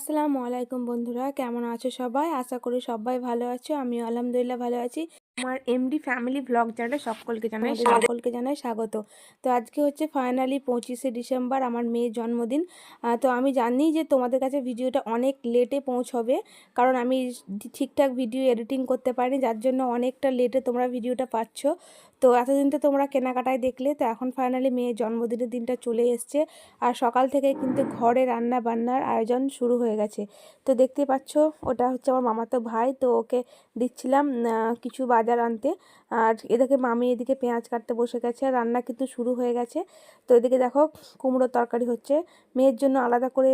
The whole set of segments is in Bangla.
আসসালামু আলাইকুম বন্ধুরা, কেমন আছো সবাই? আশা করি সবাই ভালো আছো আমি আলহামদুলিল্লাহ ভালো আছি। আমার এমডি ফ্যামিলি ব্লগ চ্যানেলে সকলকে জানাই সকলকে জানাই স্বাগত। তো আজকে হচ্ছে ফাইনালি পঁচিশে ডিসেম্বর আমার মেয়ের জন্মদিন। তো আমি জানি যে তোমাদের কাছে ভিডিওটা অনেক লেটে পৌঁছবে কারণ আমি ঠিকঠাক ভিডিও এডিটিং করতে পারিনি যার জন্য অনেকটা লেটে তোমরা ভিডিওটা পাচ্ছ। তো এতদিন তো তোমরা কেনাকাটায় দেখলে তো এখন ফাইনালি মেয়ের জন্মদিনের দিনটা চলে এসছে। আর সকাল থেকে কিন্তু ঘরে রান্না বান্নার আয়োজন শুরু হয়ে গেছে। তো দেখতে পাচ্ছ ওটা হচ্ছে আমার মামাতো ভাই তো ওকে দিচ্ছিলাম কিছু বাজার আনতে আর এদিকে মামি এদিকে পেঁয়াজ কাটতে বসে গেছে। আর রান্না কিন্তু শুরু হয়ে গেছে। তো এদিকে দেখো কুমড়োর তরকারি হচ্ছে। মেয়ের জন্য আলাদা করে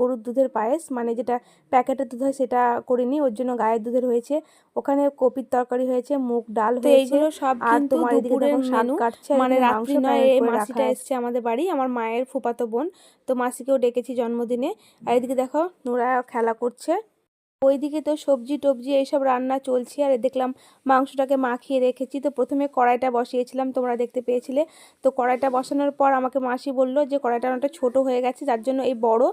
গরুর দুধের পায়েস। মানে যেটা প্যাকেটের দুধ হয় সেটা করিনি। ওর জন্য গায়ের দুধের হয়েছে। ওখানে কপির তরকারি হয়েছে মুগ ডাল হয়েছে। এইগুলো সব আর কিন্তু তোমার এদিকে দুপুরের মেনু কাটছে মানে রাত্রি নয় এই মাসিটা। এসছে আমাদের বাড়ি। আমার মায়ের ফুপাতো বোন। তো মাসিকেও ডেকেছি জন্মদিনে। আর এদিকে দেখো নোরা খেলা করছে। ওইদিকে তো সবজি টবজি এইসব রান্না চলছে, আর দেখলাম মাংসটাকে মাখিয়ে রেখেছি। তো প্রথমে কড়াইটা বসিয়েছিলাম, তোমরা দেখতে পেয়েছিলে। তো কড়াইটা বসানোর পর আমাকে মাসি বলল যে, কড়াইটা অনেকটা ছোট হয়ে গেছে, যার জন্য এই বড়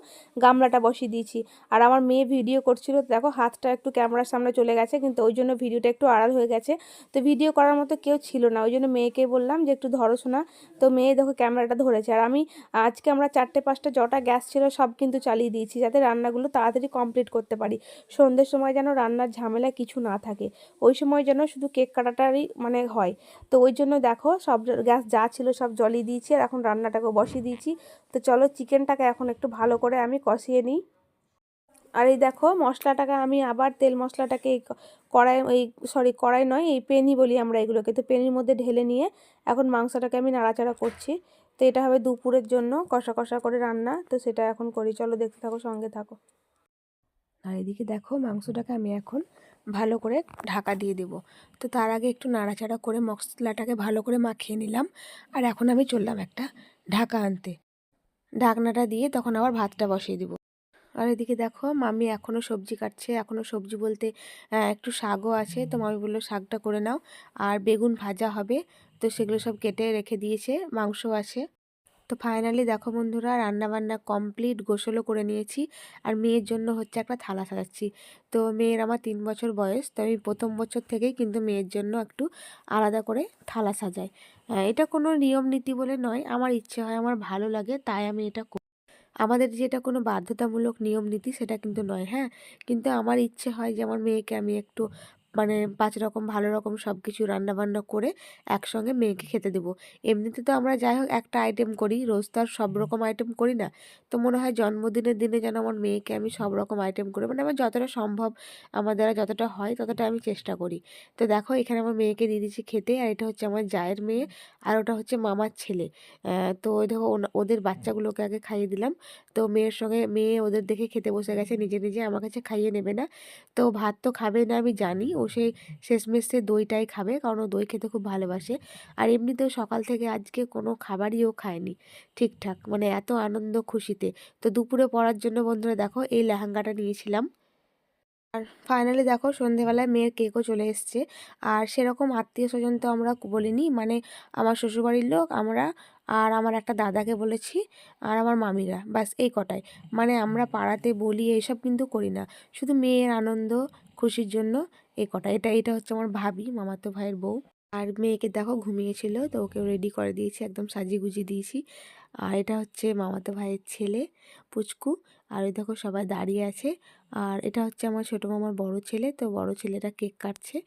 গামলাটা বসিয়ে দিয়েছি। আর আমার মেয়ে ভিডিও করছিল দেখো হাতটা একটু ক্যামেরার সামনে চলে গেছে, কিন্তু ওই জন্য ভিডিওটা একটু আড়াল হয়ে গেছে। তো ভিডিও করার মতো কেউ ছিল না, ওই জন্য মেয়েকে বললাম যে, একটু ধরো শোনা তো মেয়ে দেখো ক্যামেরাটা ধরেছে, আর আমি আজকে আমরা চারটে পাঁচটা জটা গ্যাস ছিল সব কিন্তু চালিয়ে দিয়েছি, যাতে রান্নাগুলো তাড়াতাড়ি কমপ্লিট করতে পারি। সন্ধ্যের সময় যেন রান্নার ঝামেলা কিছু না থাকে। ওই সময় যেন শুধু কেক কাটাটারই মানে হয়। তো ওই জন্য দেখো সব গ্যাস যা ছিল সব জ্বলিয়ে দিয়েছি আর এখন রান্নাটাকে বসিয়ে দিয়েছি। তো চলো চিকেনটাকে এখন একটু ভালো করে আমি কষিয়ে নিই। আর এই দেখো মশলাটাকে আমি আবার তেল মশলাটাকে এই কড়াই, এই সরি কড়াই নয়, এই পেনি বলি আমরা এগুলোকে। তো পেনির মধ্যে ঢেলে নিয়ে এখন মাংসটাকে আমি নাড়াচাড়া করছি। তো এটা হবে দুপুরের জন্য কষা কষা করে রান্না। তো সেটা এখন করি। চলো দেখতে থাকো, সঙ্গে থাকো। আর এদিকে দেখো মাংসটাকে আমি এখন ভালো করে ঢাকা দিয়ে দেব। তো তার আগে একটু নাড়াচাড়া করে মশলাটাকে ভালো করে মাখিয়ে নিলাম। আর এখন আমি চললাম একটা ঢাকা আনতে। ঢাকনাটা দিয়ে তখন আবার ভাতটা বসিয়ে দিব। আর এদিকে দেখো মামি এখনও সবজি কাটছে। এখনও সবজি বলতে একটু শাকও আছে। তো মামি বলল, শাকটা করে নাও। আর বেগুন ভাজা হবে। তো সেগুলো সব কেটে রেখে দিয়েছে। মাংস আছে। তো ফাইনালি দেখো বন্ধুরা রান্না বান্না কমপ্লিট গোসলও করে নিয়েছি। আর মেয়ের জন্য হচ্ছে একটা থালা সাজাচ্ছি। তো মেয়ের আমার তিন বছর বয়স, তো আমি প্রথম বছর থেকেই কিন্তু মেয়ের জন্য একটু আলাদা করে থালা সাজাই। এটা কোনো নিয়ম নীতি বলে নয়, আমার ইচ্ছে হয়, আমার ভালো লাগে, তাই আমি এটা আমাদের যেটা কোনো বাধ্যতামূলক নিয়ম নীতি সেটা কিন্তু নয় হ্যাঁ? কিন্তু আমার ইচ্ছে হয় যে আমার মেয়েকে আমি একটু মানে পাঁচ রকম ভালো রকম সব কিছু রান্নাবান্না করে একসঙ্গে মেয়েকে খেতে দেবো। এমনিতে তো আমরা যাই হোক একটা আইটেম করি রোজ তো আর সব রকম আইটেম করি না। তো মনে হয় জন্মদিনের দিনে যেন আমার মেয়েকে আমি সব রকম আইটেম করি মানে আমার যতটা সম্ভব আমার দ্বারা যতটা হয় ততটা আমি চেষ্টা করি। তো দেখো এখানে আমার মেয়েকে দিয়ে দিচ্ছি খেতে আর এটা হচ্ছে আমার জায়ের মেয়ে আর ওটা হচ্ছে মামার ছেলে। তো ওই দেখো ওদের বাচ্চাগুলোকে আগে খাইয়ে দিলাম। তো মেয়ের সঙ্গে মেয়ে ওদের দেখে খেতে বসে গেছে নিজে নিজে আমার কাছে খাইয়ে নেবে না। তো ভাত তো খাবে না আমি জানি ও সেই শেষমেশে দইটাই খাবে, কারণ ও দই খেতে খুব ভালোবাসে। আর এমনিতেও সকাল থেকে আজকে কোনো খাবারই ও খায়নি ঠিকঠাক মানে এত আনন্দ খুশিতে। তো দুপুরে পড়ার জন্য বন্ধুরা দেখো এই লেহেঙ্গাটা নিয়েছিলাম। আর ফাইনালি দেখো সন্ধেবেলায় মেয়ের কেকও চলে এসছে। আর সেরকম আত্মীয় স্বজন তো আমরা বলিনি মানে আমার শ্বশুরবাড়ির লোক, আমরা আর আমার একটা দাদাকে বলেছি আর আমার মামিরা ব্যাস এই কটাই। মানে আমরা পাড়াতে বলি এইসব কিন্তু করি না। শুধু মেয়ের আনন্দ খুশির জন্য এই কটা। এটা এটা হচ্ছে আমার ভাবি মামাতো ভাইয়ের বউ। আর মেয়েকে দেখো ঘুমিয়েছিল, তো ওকে রেডি করে দিয়েছি, একদম সাজিয়ে গুজিয়ে দিয়েছি। আর এটা হচ্ছে মামাতো ভাইয়ের ছেলে পুচকু, আর ওই দেখো সবাই দাঁড়িয়ে আছে। আর এটা হচ্ছে আমার ছোটো মামার বড় ছেলে, তো বড় ছেলেটা কেক কাটছে।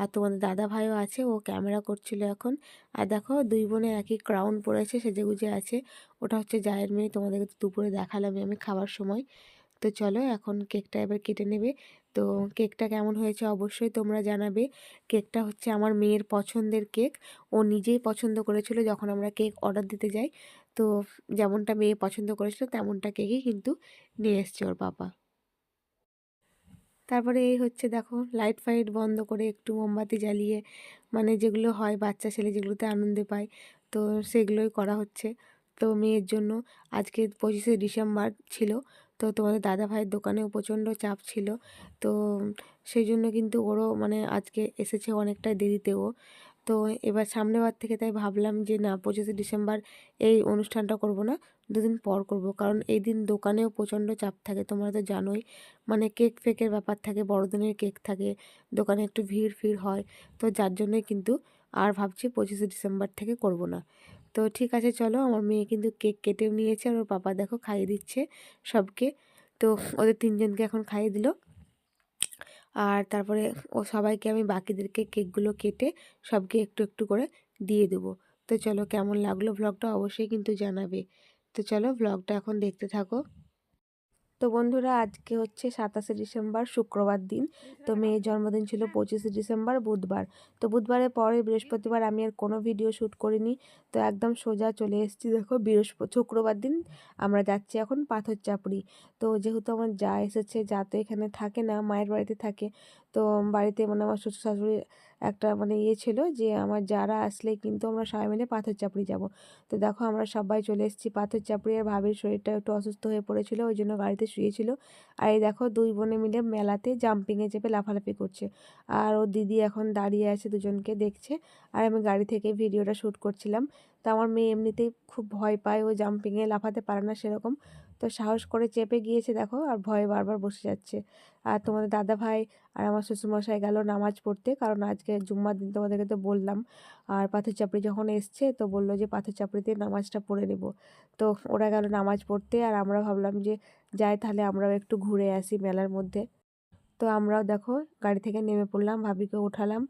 আর তোমাদের দাদা ভাইও আছে, ও ক্যামেরা করছিল এখন। আর দেখো দুই বোনে একই ক্রাউন পরেছে, সেজে গুজে আছে। ওটা হচ্ছে জায়ের মেয়ে, তোমাদেরকে দুপুরে দেখালাম আমি খাবার সময়। তো চলো এখন কেকটা এবার কেটে নেবে। তো কেকটা কেমন হয়েছে অবশ্যই তোমরা জানাবে। কেকটা হচ্ছে আমার মেয়ের পছন্দের কেক। ও নিজেই পছন্দ করেছিল যখন আমরা কেক অর্ডার দিতে যাই। তো যেমনটা মেয়ে পছন্দ করেছিল তেমনটা কেকই কিন্তু নিয়ে এসছে ওর বাবা। তারপরে এই হচ্ছে দেখো লাইট ফাইট বন্ধ করে একটু মোমবাতি জ্বালিয়ে মানে যেগুলো হয় বাচ্চা ছেলে যেগুলোতে আনন্দে পায়, তো সেগুলোই করা হচ্ছে। তো মেয়ের জন্য আজকে পঁচিশে ডিসেম্বর ছিল তো তোমাদের দাদা ভাইয়ের দোকানেও প্রচণ্ড চাপ ছিল। তো সেই জন্য কিন্তু ওরও মানে আজকে এসেছে অনেকটা দেরিতেও তো এবার সামনের বার থেকে তাই ভাবলাম যে না, পঁচিশে ডিসেম্বর এই অনুষ্ঠানটা করব না, দুদিন পর করব। কারণ এই দিন দোকানেও প্রচণ্ড চাপ থাকে, তোমরা তো জানোই। মানে কেক ফেকের ব্যাপার থাকে, বড়দিনের কেক থাকে, দোকানে একটু ভিড় ফিড় হয়। তো যার জন্যই কিন্তু আর ভাবছি পঁচিশে ডিসেম্বর থেকে করব না। তো ঠিক আছে, চলো আমার মেয়ে কিন্তু কেক কেটেও নিয়েছে আর ওর পাপা দেখো খাইয়ে দিচ্ছে সবকে। তো ওদের তিনজনকে এখন খাইয়ে দিল। আর তারপরে ও সবাইকে আমি বাকিদেরকে কেকগুলো কেটে সবকে একটু একটু করে দিয়ে দেবো। তো চলো কেমন লাগল ব্লগটা অবশ্যই কিন্তু জানাবে। তো চলো ব্লগটা এখন দেখতে থাকো। তো বন্ধুরা, আজকে হচ্ছে সাতাশে ডিসেম্বর, শুক্রবার দিন। তো মেয়ের জন্মদিন ছিল পঁচিশে ডিসেম্বর, বুধবার। তো বুধবারের পরে বৃহস্পতিবার আমি আর কোনো ভিডিও শ্যুট করিনি। তো একদম সোজা চলে এসেছি, দেখো বৃহস্পতি শুক্রবার দিন আমরা যাচ্ছি এখন পাথর চাপড়ি তো যেহেতু আমার যা এসেছে, যা তো এখানে থাকে না, মায়ের বাড়িতে থাকে, তো বাড়িতে মানে আমার শ্বশুর শাশুড়ির একটা মানে ইয়ে ছিল যে, আমার যারা আসলে কিন্তু আমরা সবাই মিলে পাথর চাপড়ি যাব। তো দেখো আমরা সবাই চলে এসেছি পাথর চাপড়ি, আর ভাবির শরীরটা একটু অসুস্থ হয়ে পড়েছিল, ওই জন্য গাড়িতে শুয়েছিল। আর এই দেখো দুই বোনে মিলে মেলাতে জাম্পিংয়ে চেপে লাফালাফি করছে। আর ও দিদি এখন দাঁড়িয়ে আছে দুজনকে দেখছে। আর আমি গাড়ি থেকে ভিডিওটা শ্যুট করছিলাম। তো আমার মেয়ে এমনিতেই খুব ভয় পায়, ও জাম্পিংয়ে লাফাতে পারে না সেরকম। তো সাহস করে চেপে গিয়েছে দেখো আর ভয়ে বারবার বসে যাচ্ছে। আর তোমাদের দাদা ভাই আর আমার শ্বশুরমশাই গেল নামাজ পড়তে কারণ আজকে জুম্মার দিন তোমাদেরকে তো বললাম। আর পাথর চাপড়ি যখন এসছে তো বলল যে পাথর চাপড়িতে নামাজটা পড়ে নেব। তো ওরা গেল নামাজ পড়তে আর আমরা ভাবলাম যে যাই তাহলে আমরাও একটু ঘুরে আসি মেলার মধ্যে। তো আমরাও দেখো গাড়ি থেকে নেমে পড়লাম, ভাবিকে উঠালাম,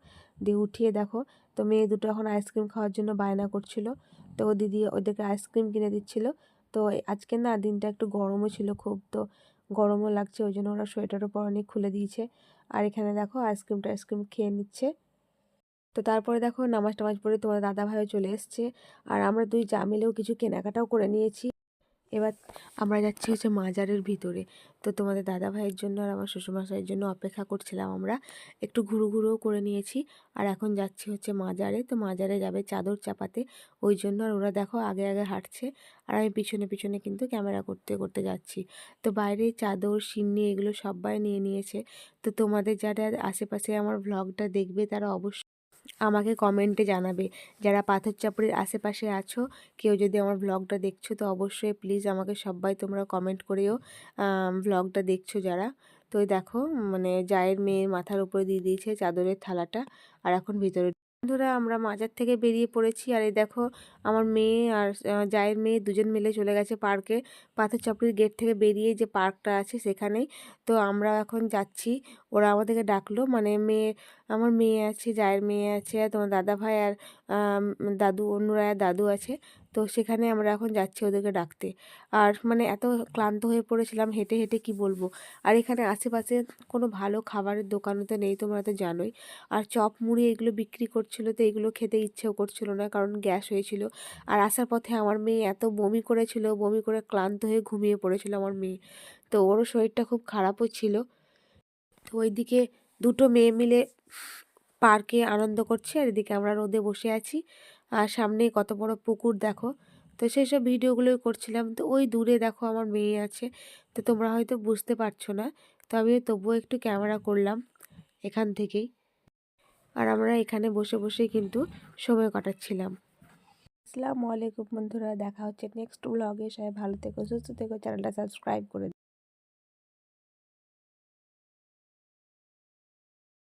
দিয়ে উঠিয়ে দেখো তো মেয়ে দুটো এখন আইসক্রিম খাওয়ার জন্য বায়না করছিল। তো ও দিদি ওদেরকে আইসক্রিম কিনে দিচ্ছিল। তো আজকে না দিনটা একটু গরমও ছিল খুব, তো গরমও লাগছে, ওই জন্য ওরা সোয়েটারও পরনে খুলে দিয়েছে। আর এখানে দেখো আইসক্রিম টাইসক্রিম খেয়ে নিচ্ছে। তো তারপরে দেখো নামাজ টামাজ পরে তোমার দাদা ভাইও চলে এসছে। আর আমরা দুই যা মিলেও কিছু কেনাকাটাও করে নিয়েছি। এবার আমরা যাচ্ছি হচ্ছে মাজারের ভিতরে। তো তোমাদের দাদা ভাইয়ের জন্য আর আমার শ্বশুরমশাইয়ের জন্য অপেক্ষা করছিলাম আমরা। একটু ঘুরু ঘুরুও করে নিয়েছি আর এখন যাচ্ছি হচ্ছে মাজারে। তো মাজারে যাবে চাদর চাপাতে। ওই জন্য আর ওরা দেখো আগে আগে হাঁটছে আর আমি পিছনে পিছনে কিন্তু ক্যামেরা করতে করতে যাচ্ছি। তো বাইরে চাদর, সিন্নি এগুলো সবাই নিয়ে নিয়েছে। তো তোমাদের যারা আশেপাশে আমার ভ্লগটা দেখবে তারা অবশ্যই আমাকে কমেন্টে জানাবে। যারা পাথর চাপড়ির আশেপাশে আছো, কেউ যদি আমার ব্লগটা দেখছ, তো অবশ্যই প্লিজ আমাকে সবাই তোমরা কমেন্ট করেও। ব্লগটা দেখছ যারা। তো দেখো মানে জায়ের মেয়ের মাথার উপরে দিয়ে দিয়েছে চাদরের থালাটা। আর এখন ভিতরে বন্ধুরা, আমরা মাজার থেকে বেরিয়ে পড়েছি। আর এই দেখো, আমার মেয়ে আর জায়ের মেয়ে দুজন মিলে চলে গেছে পার্কে। পাথর চাপড়ির গেট থেকে বেরিয়ে যে পার্কটা আছে সেখানেই। তো আমরা এখন যাচ্ছি। ওরা আমাদেরকে ডাকলো মানে মেয়ে, আমার মেয়ে আছে, জায়ের মেয়ে আছে, আর তোমার দাদা ভাই আর দাদু, অন্যরা, দাদু আছে। তো সেখানে আমরা এখন যাচ্ছি ওদেরকে ডাকতে। আর মানে এত ক্লান্ত হয়ে পড়েছিলাম, হেঁটে হেঁটে কি বলব? আর এখানে আশেপাশে কোনো ভালো খাবারের দোকানও তো নেই তোমরা তো জানোই। আর চপ মুড়ি এগুলো বিক্রি করছিল তো এগুলো খেতে ইচ্ছেও করছিল না কারণ গ্যাস হয়েছিল। আর আসার পথে আমার মেয়ে এত বমি করেছিল, বমি করে ক্লান্ত হয়ে ঘুমিয়ে পড়েছিল আমার মেয়ে। তো ওরও শরীরটা খুব খারাপও ছিল। তো ওইদিকে দুটো মেয়ে মিলে পার্কে আনন্দ করছে আর এদিকে আমরা রোদে বসে আছি। আর সামনে কত বড় পুকুর দেখো। তো সেই সব ভিডিওগুলোই করছিলাম। তো ওই দূরে দেখো আমার মেয়ে আছে। তো তোমরা হয়তো বুঝতে পারছ না। তো আমি তবুও একটু ক্যামেরা করলাম এখান থেকেই। আর আমরা এখানে বসে বসেই কিন্তু সময় কাটাচ্ছিলাম। আসসালামু আলাইকুম বন্ধুরা। দেখা হচ্ছে নেক্সট ব্লগে সবাই ভালো থেকো, সুস্থ থেকো। চ্যানেলটা সাবস্ক্রাইব করে